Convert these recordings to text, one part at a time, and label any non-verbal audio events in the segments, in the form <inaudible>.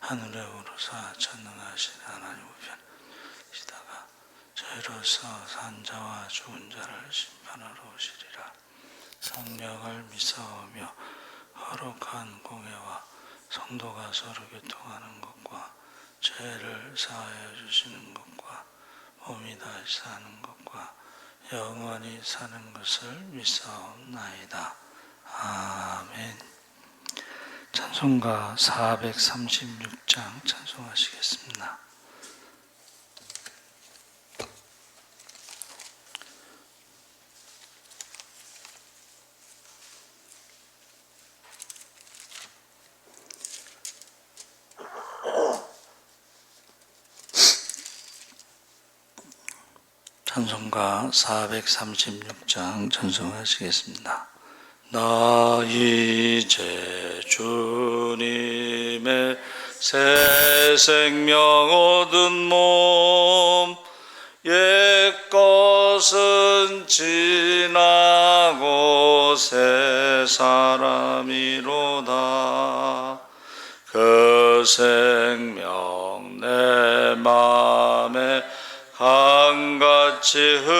하늘에 오르사 전능하신 하나님 우편 시다가 저희로서 산자와 죽은 자를 심판하러 오시리라 성령을 믿사오며 거룩한 공예와 성도가 서로 교통하는 것과 죄를 사하여 주시는 것과 몸이 다시 사는 것과 영원히 사는 것을 믿사옵나이다. 아멘. 찬송가 436장 찬송하시겠습니다. 찬송가 436장 찬송하시겠습니다. 나 이제 주님의 새 생명 얻은 몸 옛것은 지나고 새 사람이로다. 그 생명 내 맘에 강같이 흐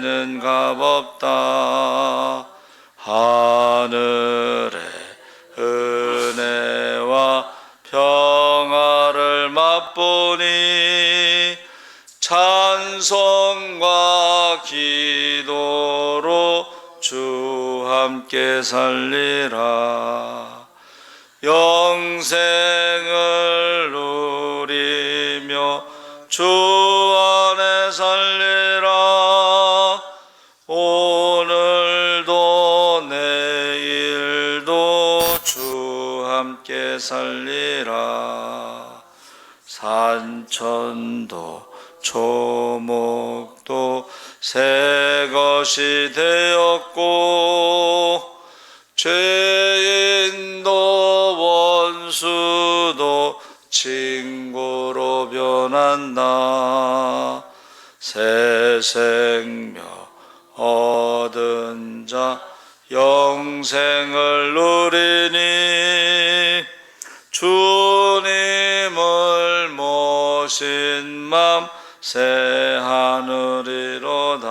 이제는 값없다. 하늘의 은혜와 평화를 맛보니 찬송과 기도로 주 함께 살리라. 영생을 누리며 주안 살리라. 산천도 초목도 새 것이 되었고 죄인도 원수도 친구로 변한다. 새 생명 얻은 자 영생을 누리 모신 맘 새 하늘이로다.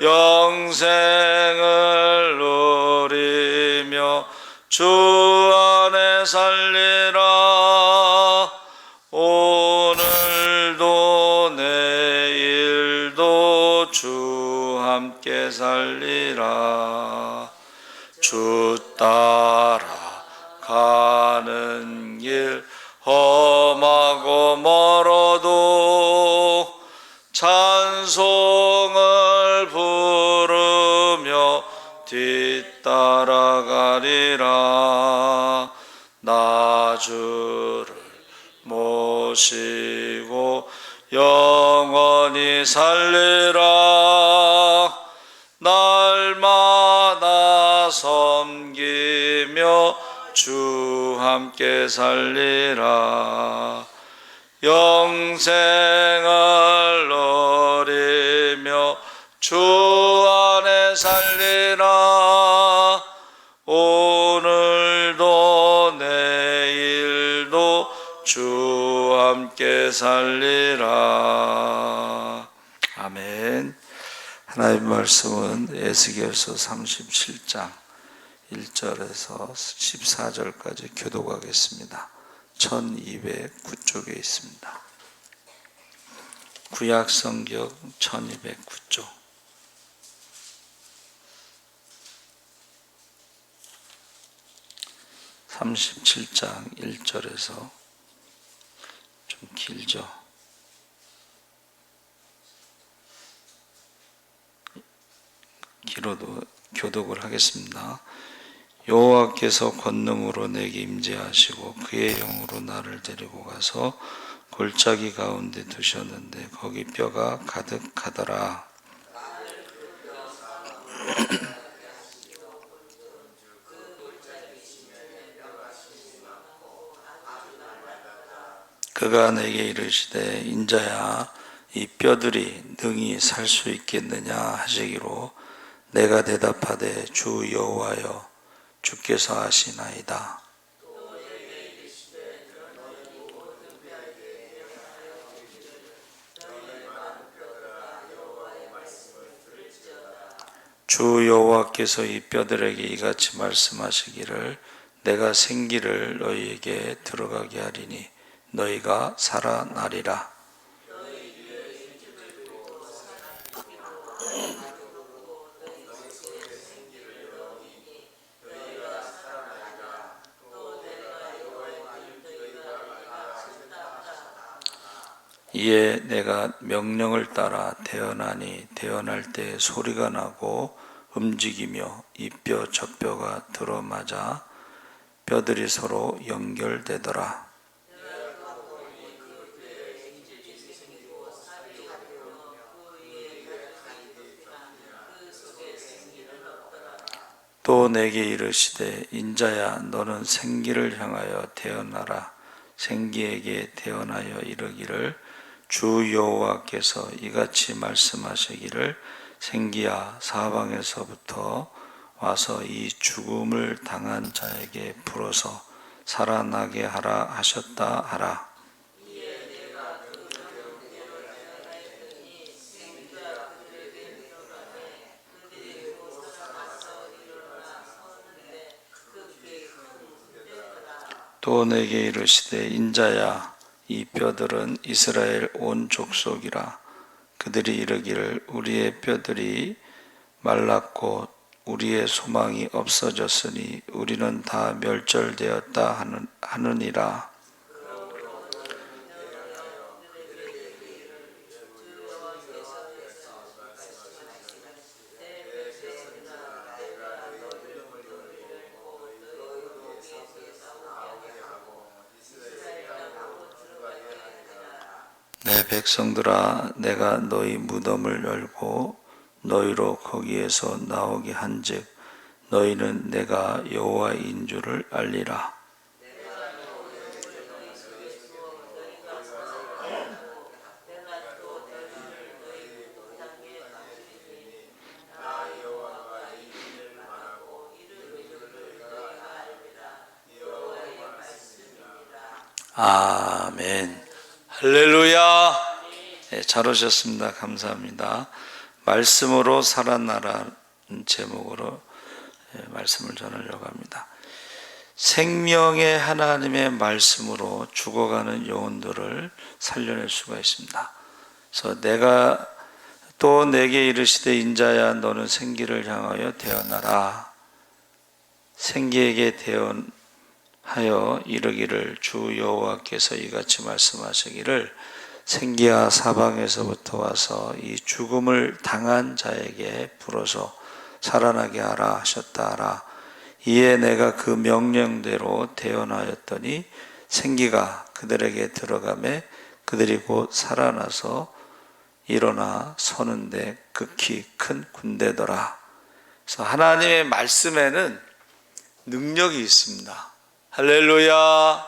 영생을 누리며 주 안에 살리라. 오늘도 내일도 주 함께 살리라. 주따 주를 모시고 영원히 살리라. 날마다 섬기며 주 함께 살리라. 영생을 하나님 말씀은 에스겔서 37장 1절에서 14절까지 교독하겠습니다. 1209쪽에 있습니다. 구약 성경 1209쪽. (37장 1절에서) 좀 길죠. 길어도 교독을 하겠습니다. 여호와께서 권능으로 내게 임재하시고 그의 영으로 나를 데리고 가서 골짜기 가운데 두셨는데 거기 뼈가 가득하더라. <clears throat> 그가 내게 이르시되 인자야 이 뼈들이 능히 살 수 있겠느냐 하시기로 내가 대답하되 주 여호와여 주께서 아시나이다. 주 여호와께서 이 뼈들에게 이같이 말씀하시기를 내가 생기를 너희에게 들어가게 하리니 너희가 살아나리라. 이에 내가 명령을 따라 태어나니 태어날 때 소리가 나고 움직이며 이 뼈 저 뼈가 들어맞아 뼈들이 서로 연결되더라. 또 내게 이르시되 인자야 너는 생기를 향하여 태어나라 생기에게 태어나여 이르기를 주 여호와께서 이같이 말씀하시기를 생기야 사방에서부터 와서 이 죽음을 당한 자에게 불어서 살아나게 하라 하셨다 하라. 또 내게 이르시되 인자야 이 뼈들은 이스라엘 온 족속이라 그들이 이르기를 우리의 뼈들이 말랐고 우리의 소망이 없어졌으니 우리는 다 멸절되었다 하느니라 내 백성들아 내가 너희 무덤을 열고 너희로 거기에서 나오게 한즉 너희는 내가 여호와인 줄을 알리라. 아멘. 할렐루야. 네, 잘 오셨습니다. 감사합니다. 말씀으로 살아나라는 제목으로 예, 말씀을 전하려고 합니다. 생명의 하나님의 말씀으로 죽어가는 영혼들을 살려낼 수가 있습니다. 그래서 내가 또 내게 이르시되 인자야 너는 생기를 향하여 태어나라. 생기에게 태어하여 이르기를 주 여호와께서 이같이 말씀하시기를 생기야 사방에서부터 와서 이 죽음을 당한 자에게 불어서 살아나게 하라 하셨다 하라 이에 내가 그 명령대로 태어나였더니 생기가 그들에게 들어가매 그들이 곧 살아나서 일어나 서는데 극히 큰 군대더라. 그래서 하나님의 말씀에는 능력이 있습니다. 할렐루야.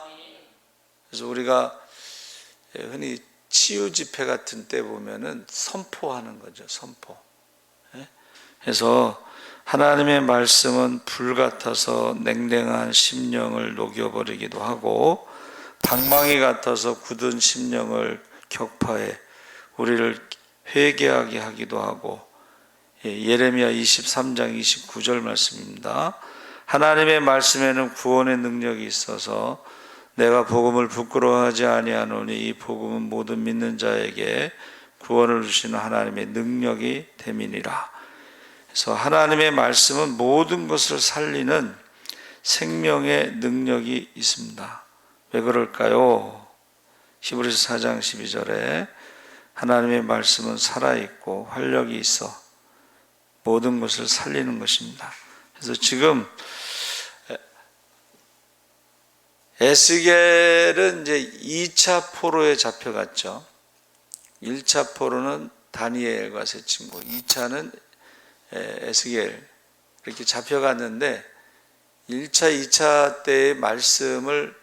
그래서 우리가 흔히 치유 집회 같은 때 보면은 선포하는 거죠. 선포. 예? 그래서 하나님의 말씀은 불 같아서 냉랭한 심령을 녹여버리기도 하고 방망이 같아서 굳은 심령을 격파해 우리를 회개하게 하기도 하고 예, 예레미야 23장 29절 말씀입니다. 하나님의 말씀에는 구원의 능력이 있어서 내가 복음을 부끄러워하지 아니하노니 이 복음은 모든 믿는 자에게 구원을 주시는 하나님의 능력이 됨이니라. 그래서 하나님의 말씀은 모든 것을 살리는 생명의 능력이 있습니다. 왜 그럴까요? 히브리서 4장 12절에 하나님의 말씀은 살아있고 활력이 있어 모든 것을 살리는 것입니다. 그래서 지금 에스겔은 이제 2차 포로에 잡혀갔죠. 1차 포로는 다니엘과 세 친구, 2차는 에스겔 이렇게 잡혀갔는데 1차, 2차 때의 말씀을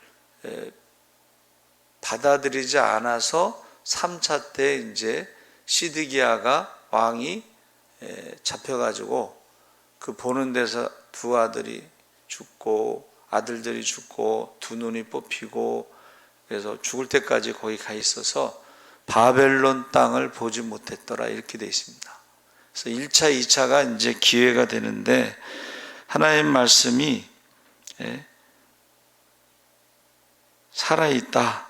받아들이지 않아서 3차 때 이제 시드기야가 왕이 잡혀가지고 그 보는 데서 두 아들이 죽고 아들들이 죽고 두 눈이 뽑히고 그래서 죽을 때까지 거기 가 있어서 바벨론 땅을 보지 못했더라 이렇게 되어 있습니다. 그래서 1차, 2차가 이제 기회가 되는데 하나님 말씀이 살아 있다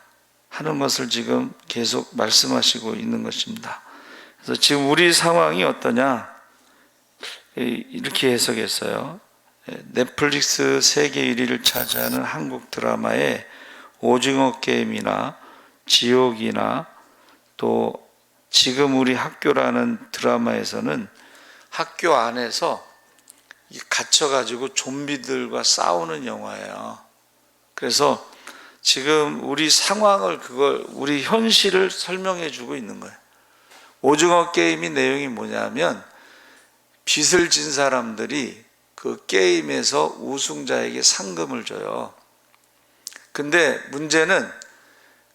하는 것을 지금 계속 말씀하시고 있는 것입니다. 그래서 지금 우리 상황이 어떠냐? 이렇게 해석했어요. 넷플릭스 세계 1위를 차지하는 한국 드라마의 오징어 게임이나 지옥이나 또 지금 우리 학교라는 드라마에서는 학교 안에서 갇혀가지고 좀비들과 싸우는 영화예요. 그래서 지금 우리 상황을 그걸 우리 현실을 설명해 주고 있는 거예요. 오징어 게임이 내용이 뭐냐면 빚을 진 사람들이 그 게임에서 우승자에게 상금을 줘요. 근데 문제는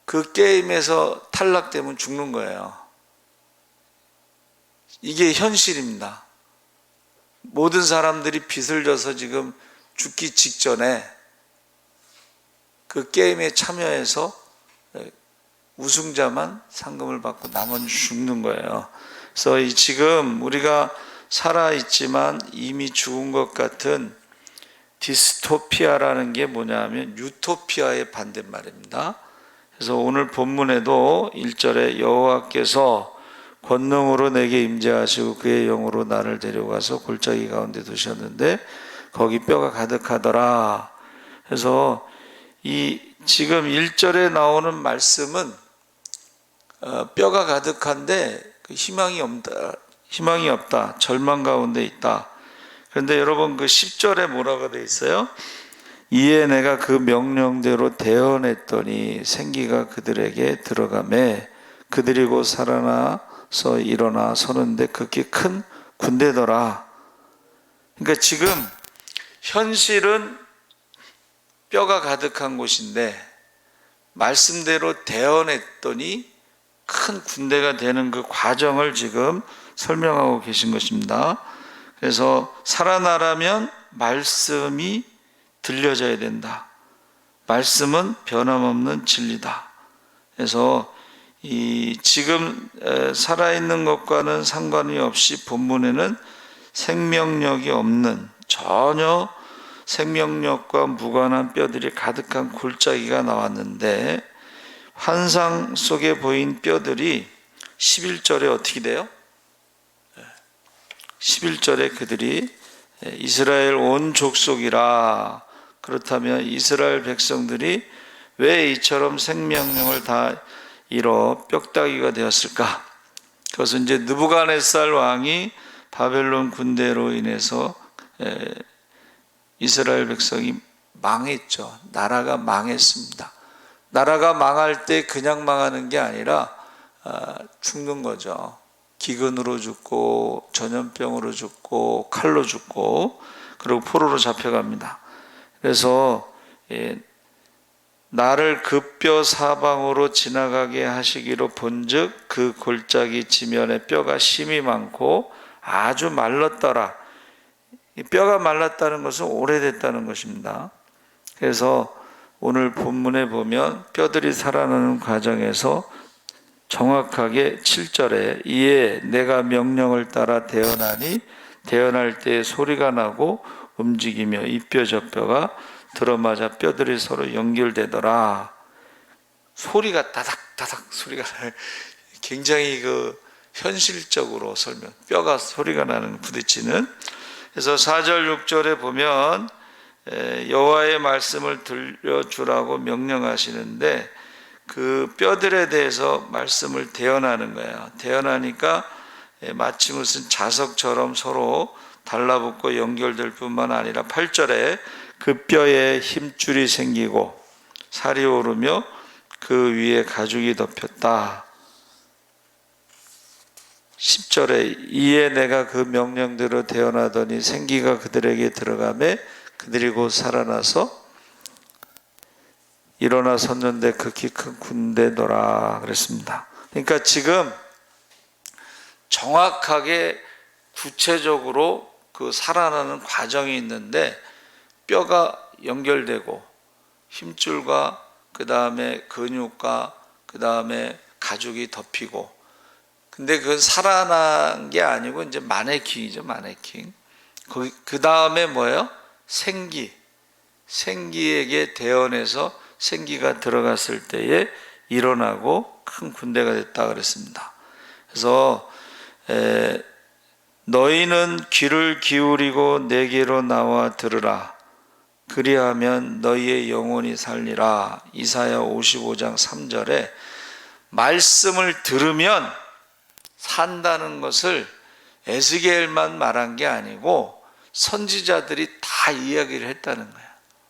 그 게임에서 탈락되면 죽는 거예요. 이게 현실입니다. 모든 사람들이 빚을 져서 지금 죽기 직전에 그 게임에 참여해서 우승자만 상금을 받고 나머지 죽는 거예요. 그래서 지금 우리가 살아있지만 이미 죽은 것 같은 디스토피아라는 게 뭐냐면 유토피아의 반대말입니다. 그래서 오늘 본문에도 1절에 여호와께서 권능으로 내게 임재하시고 그의 영으로 나를 데려가서 골짜기 가운데 두셨는데 거기 뼈가 가득하더라. 그래서 이 지금 1절에 나오는 말씀은 어, 뼈가 가득한데 그 희망이 없다. 희망이 없다. 절망 가운데 있다. 그런데 여러분 그 10절에 뭐라고 되어 있어요? 이에 내가 그 명령대로 대언했더니 생기가 그들에게 들어가매 그들이 곧 살아나서 일어나 서는데 그게 큰 군대더라. 그러니까 지금 현실은 뼈가 가득한 곳인데 말씀대로 대언했더니 큰 군대가 되는 그 과정을 지금 설명하고 계신 것입니다. 그래서 살아나라면 말씀이 들려져야 된다. 말씀은 변함없는 진리다. 그래서 이 지금 살아있는 것과는 상관이 없이 본문에는 생명력이 없는 전혀 생명력과 무관한 뼈들이 가득한 골짜기가 나왔는데 환상 속에 보인 뼈들이 11절에 어떻게 돼요? 11절에 그들이 이스라엘 온 족속이라 그렇다면 이스라엘 백성들이 왜 이처럼 생명력을 다 잃어 뼈다귀가 되었을까? 그것은 이제 느부갓네살 왕이 바벨론 군대로 인해서 이스라엘 백성이 망했죠. 나라가 망했습니다. 나라가 망할 때 그냥 망하는 게 아니라 아, 죽는 거죠. 기근으로 죽고 전염병으로 죽고 칼로 죽고 그리고 포로로 잡혀갑니다. 그래서 예, 나를 급뼈 사방으로 지나가게 하시기로 본즉 그 골짜기 지면에 뼈가 심이 많고 아주 말랐더라. 뼈가 말랐다는 것은 오래됐다는 것입니다. 그래서 오늘 본문에 보면 뼈들이 살아나는 과정에서 정확하게 7절에 이에 내가 명령을 따라 대언하니 대언할 때 소리가 나고 움직이며 이뼈 저 뼈가 들어맞아 뼈들이 서로 연결되더라. 소리가 다닥다닥 소리가 나요. 굉장히 그 현실적으로 설명 뼈가 소리가 나는 부딪히는 그래서 4절 6절에 보면 에, 여호와의 말씀을 들려주라고 명령하시는데 그 뼈들에 대해서 말씀을 대언하는 거예요. 대언하니까 에, 마치 무슨 자석처럼 서로 달라붙고 연결될 뿐만 아니라 8절에 그 뼈에 힘줄이 생기고 살이 오르며 그 위에 가죽이 덮였다. 10절에 이에 내가 그 명령대로 대언하더니 생기가 그들에게 들어가매 그들이 곧 살아나서 일어나 섰는데 극히 큰 군대더라 그랬습니다. 그러니까 지금 정확하게 구체적으로 그 살아나는 과정이 있는데 뼈가 연결되고 힘줄과 그 다음에 근육과 그 다음에 가죽이 덮이고 근데 그건 살아난 게 아니고 이제 마네킹이죠 마네킹. 그 다음에 뭐예요? 생기. 생기에게 대언해서 생기가 들어갔을 때에 일어나고 큰 군대가 됐다 그랬습니다 그래서 에, 너희는 귀를 기울이고 내게로 나와 들으라 그리하면 너희의 영혼이 살리라. 이사야 55장 3절에 말씀을 들으면 산다는 것을 에스겔만 말한 게 아니고 선지자들이 다 이야기를 했다는 거예요.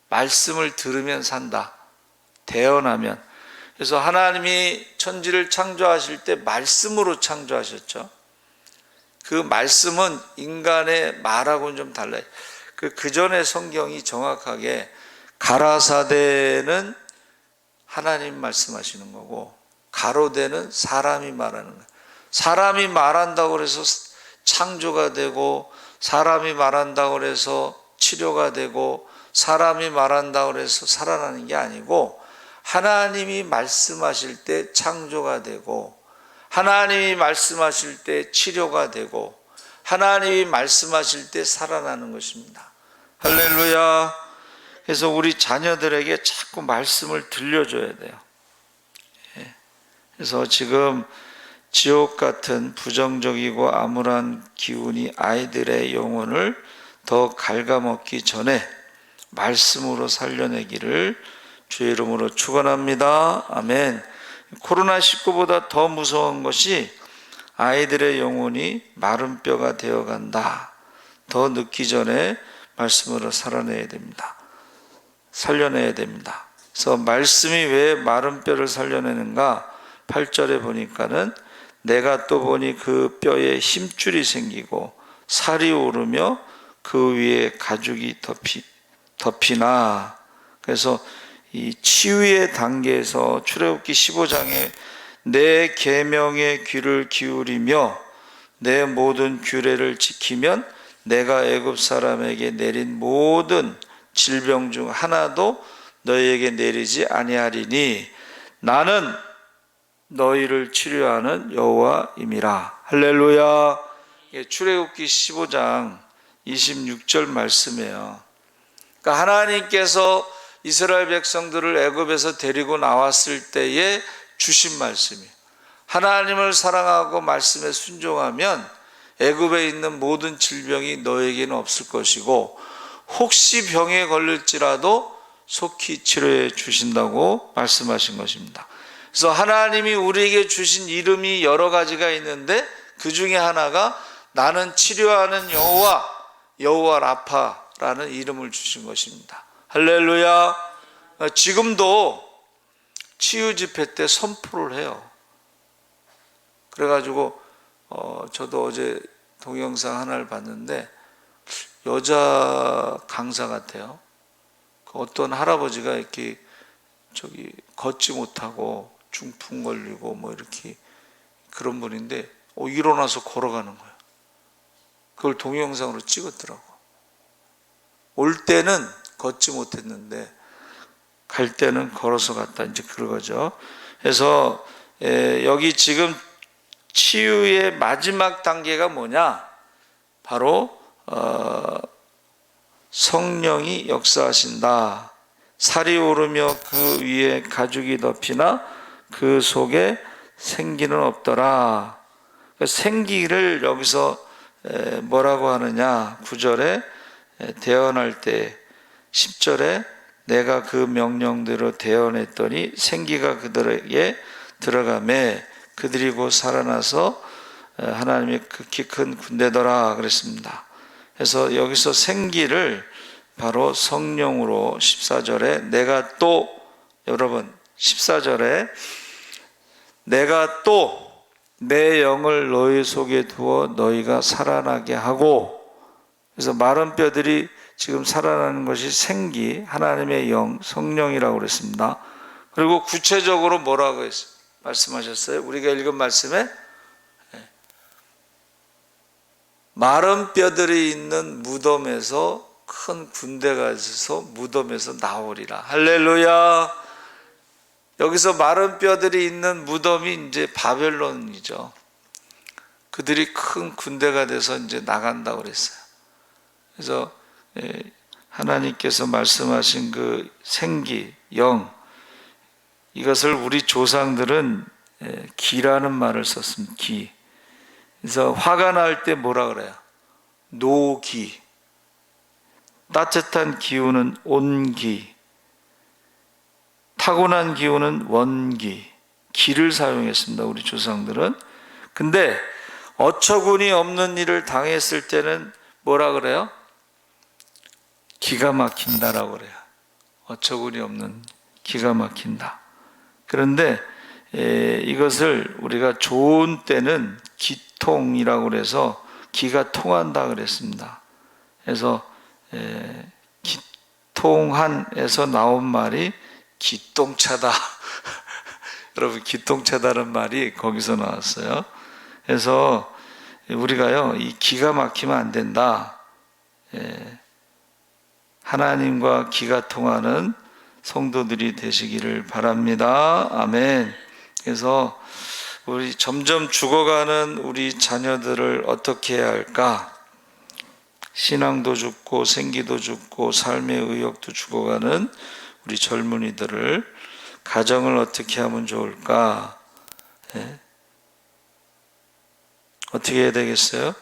말씀을 들으면 산다. 대언하면. 그래서 하나님이 천지를 창조하실 때 말씀으로 창조하셨죠. 그 말씀은 인간의 말하고는 좀 달라요. 그, 그 전에 성경이 정확하게 가라사대는 하나님 말씀하시는 거고, 가로대는 사람이 말하는 거예요. 사람이 말한다고 해서 창조가 되고, 사람이 말한다고 해서 치료가 되고, 사람이 말한다고 해서 살아나는 게 아니고, 하나님이 말씀하실 때 창조가 되고, 하나님이 말씀하실 때 치료가 되고, 하나님이 말씀하실 때 살아나는 것입니다. 할렐루야. 그래서 우리 자녀들에게 자꾸 말씀을 들려줘야 돼요. 예. 그래서 지금 지옥 같은 부정적이고 암울한 기운이 아이들의 영혼을 더 갉아먹기 전에 말씀으로 살려내기를 주의 이름으로 축원합니다. 아멘. 코로나 19보다 더 무서운 것이 아이들의 영혼이 마른 뼈가 되어 간다. 더 늦기 전에 말씀으로 살아내야 됩니다. 살려내야 됩니다. 그래서 말씀이 왜 마른 뼈를 살려내는가? 8절에 보니까는 내가 또 보니 그 뼈에 힘줄이 생기고 살이 오르며 그 위에 가죽이 덮이, 덮이나 그래서 이 치유의 단계에서 출애굽기 15장에 내 계명의 귀를 기울이며 내 모든 규례를 지키면 내가 애굽 사람에게 내린 모든 질병 중 하나도 너희에게 내리지 아니하리니 나는 너희를 치료하는 여호와임이라 할렐루야 예, 출애굽기 15장 26절 말씀이에요. 그러니까 하나님께서 이스라엘 백성들을 애굽에서 데리고 나왔을 때에 주신 말씀이에요. 하나님을 사랑하고 말씀에 순종하면 애굽에 있는 모든 질병이 너에게는 없을 것이고 혹시 병에 걸릴지라도 속히 치료해 주신다고 말씀하신 것입니다. 그래서 하나님이 우리에게 주신 이름이 여러 가지가 있는데 그 중에 하나가 나는 치료하는 여호와 여호와 라파라는 이름을 주신 것입니다. 할렐루야. 지금도 치유 집회 때 선포를 해요. 그래가지고 어, 저도 어제 동영상 하나를 봤는데 여자 강사 같아요. 그 어떤 할아버지가 이렇게 저기 걷지 못하고 중풍 걸리고 뭐 이렇게 그런 분인데 어, 일어나서 걸어가는 거예요. 그걸 동영상으로 찍었더라고. 올 때는 걷지 못했는데 갈 때는 걸어서 갔다 이제 그거죠. 그래서 에, 여기 지금 치유의 마지막 단계가 뭐냐? 바로 어, 성령이 역사하신다. 살이 오르며 그 위에 가죽이 덮이나 그 속에 생기는 없더라. 그 생기를 여기서 에, 뭐라고 하느냐? 9절에 대언할 때 10절에 내가 그 명령대로 대언했더니 생기가 그들에게 들어가매 그들이 곧 살아나서 에, 하나님의 극히 큰 군대더라 그랬습니다. 그래서 여기서 생기를 바로 성령으로 14절에 내가 또 여러분 14절에 내가 또 내 영을 너희 속에 두어 너희가 살아나게 하고 그래서 마른 뼈들이 지금 살아나는 것이 생기 하나님의 영 성령이라고 그랬습니다. 그리고 구체적으로 뭐라고 했어요? 말씀하셨어요? 우리가 읽은 말씀에 예. 마른 뼈들이 있는 무덤에서 큰 군대가 있어서 무덤에서 나오리라. 할렐루야. 여기서 마른 뼈들이 있는 무덤이 이제 바벨론이죠. 그들이 큰 군대가 돼서 이제 나간다고 그랬어요. 그래서 예, 하나님께서 말씀하신 그 생기, 영, 이것을 우리 조상들은 예, 기라는 말을 썼습니다. 기. 그래서 화가 날 때 뭐라 그래요? 노기. 따뜻한 기운은 온기. 타고난 기운은 원기. 기를 사용했습니다. 우리 조상들은. 근데 어처구니 없는 일을 당했을 때는 뭐라 그래요? 기가 막힌다라고 그래요. 어처구니 없는 기가 막힌다. 그런데 에, 이것을 우리가 좋은 때는 기통이라고 그래서 기가 통한다 그랬습니다. 그래서 에, 기통한에서 나온 말이 기똥차다. <laughs> 여러분 기똥차다는 말이 거기서 나왔어요. 그래서 우리가요 이 기가 막히면 안 된다. 에, 하나님과 기가 통하는 성도들이 되시기를 바랍니다. 아멘. 그래서 우리 점점 죽어가는 우리 자녀들을 어떻게 해야 할까? 신앙도 죽고 생기도 죽고 삶의 의욕도 죽어가는 우리 젊은이들을 가정을 어떻게 하면 좋을까? 예? 어떻게 해야 되겠어요?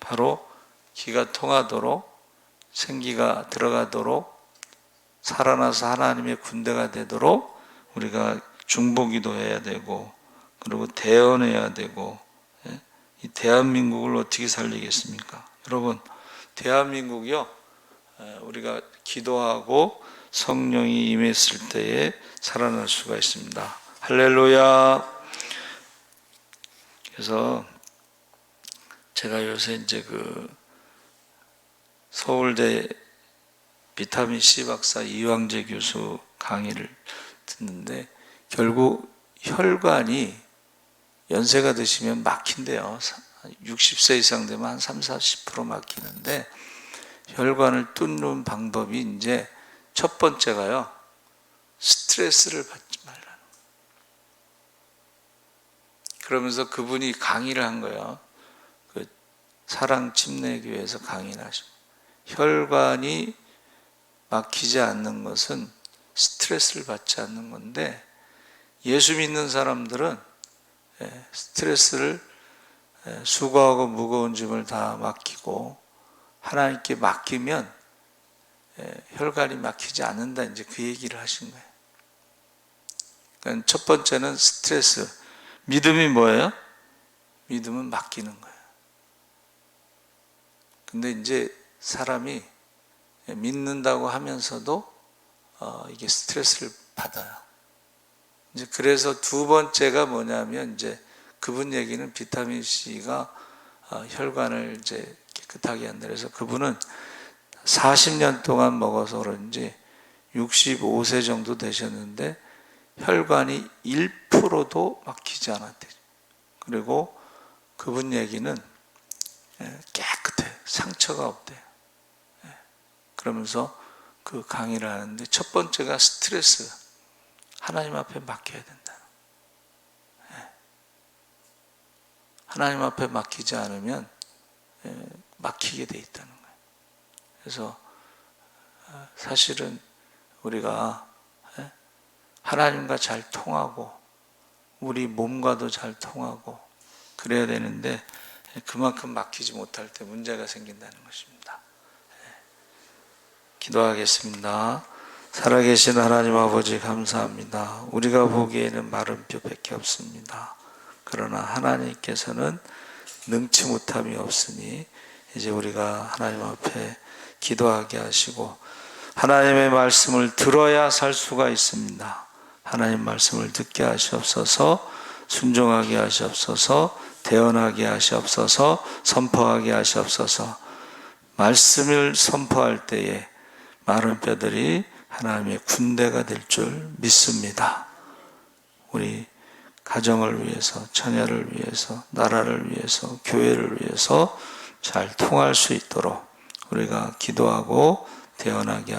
바로 기가 통하도록 생기가 들어가도록 살아나서 하나님의 군대가 되도록 우리가 중보기도 해야 되고 그리고 대언해야 되고 예? 이 대한민국을 어떻게 살리겠습니까? 여러분 대한민국이요 예, 우리가 기도하고 성령이 임했을 때에 살아날 수가 있습니다. 할렐루야. 그래서 제가 요새 이제 그 서울대 비타민 C 박사 이왕재 교수 강의를 듣는데 결국 혈관이 연세가 드시면 막힌대요. 60세 이상 되면 한 3, 40% 막히는데 혈관을 뚫는 방법이 이제 첫 번째가요. 스트레스를 받지 말라는 거예요. 그러면서 그분이 강의를 한 거예요. 그 사랑 침례교회에서 강의를 하시고 혈관이 막히지 않는 것은 스트레스를 받지 않는 건데 예수 믿는 사람들은 예, 스트레스를 예, 수고하고 무거운 짐을 다 맡기고 하나님께 맡기면 예, 혈관이 막히지 않는다 이제 그 얘기를 하신 거예요. 그러니까 첫 번째는 스트레스. 믿음이 뭐예요? 믿음은 맡기는 거예요. 근데 이제 사람이 믿는다고 하면서도 어, 이게 스트레스를 받아요. 이제 그래서 두 번째가 뭐냐면 이제 그분 얘기는 비타민 C가 어, 혈관을 이제 깨끗하게 한다. 그래서 그분은 40년 동안 먹어서 그런지 65세 정도 되셨는데 혈관이 1%도 막히지 않았대요. 그리고 그분 얘기는 예, 깨끗해. 상처가 없대요. 예, 그러면서 그 강의를 하는데 첫 번째가 스트레스 하나님 앞에 맡겨야 된다. 예. 하나님 앞에 맡기지 않으면 예, 막히게 돼 있다는 거예요. 그래서 어, 사실은 우리가 예, 하나님과 잘 통하고 우리 몸과도 잘 통하고 그래야 되는데 예, 그만큼 막히지 못할 때 문제가 생긴다는 것입니다. 예. 기도하겠습니다. 살아계신 하나님 아버지 감사합니다. 우리가 보기에는 마른 뼈밖에 없습니다. 그러나 하나님께서는 능치 못함이 없으니 이제 우리가 하나님 앞에 기도하게 하시고 하나님의 말씀을 들어야 살 수가 있습니다. 하나님 말씀을 듣게 하시옵소서 순종하게 하시옵소서 대언하게 하시옵소서 선포하게 하시옵소서 말씀을 선포할 때에 마른 뼈들이 하나님의 군대가 될 줄 믿습니다. 우리 가정을 위해서, 처녀를 위해서, 나라를 위해서, 교회를 위해서 잘 통할 수 있도록 우리가 기도하고 대언하게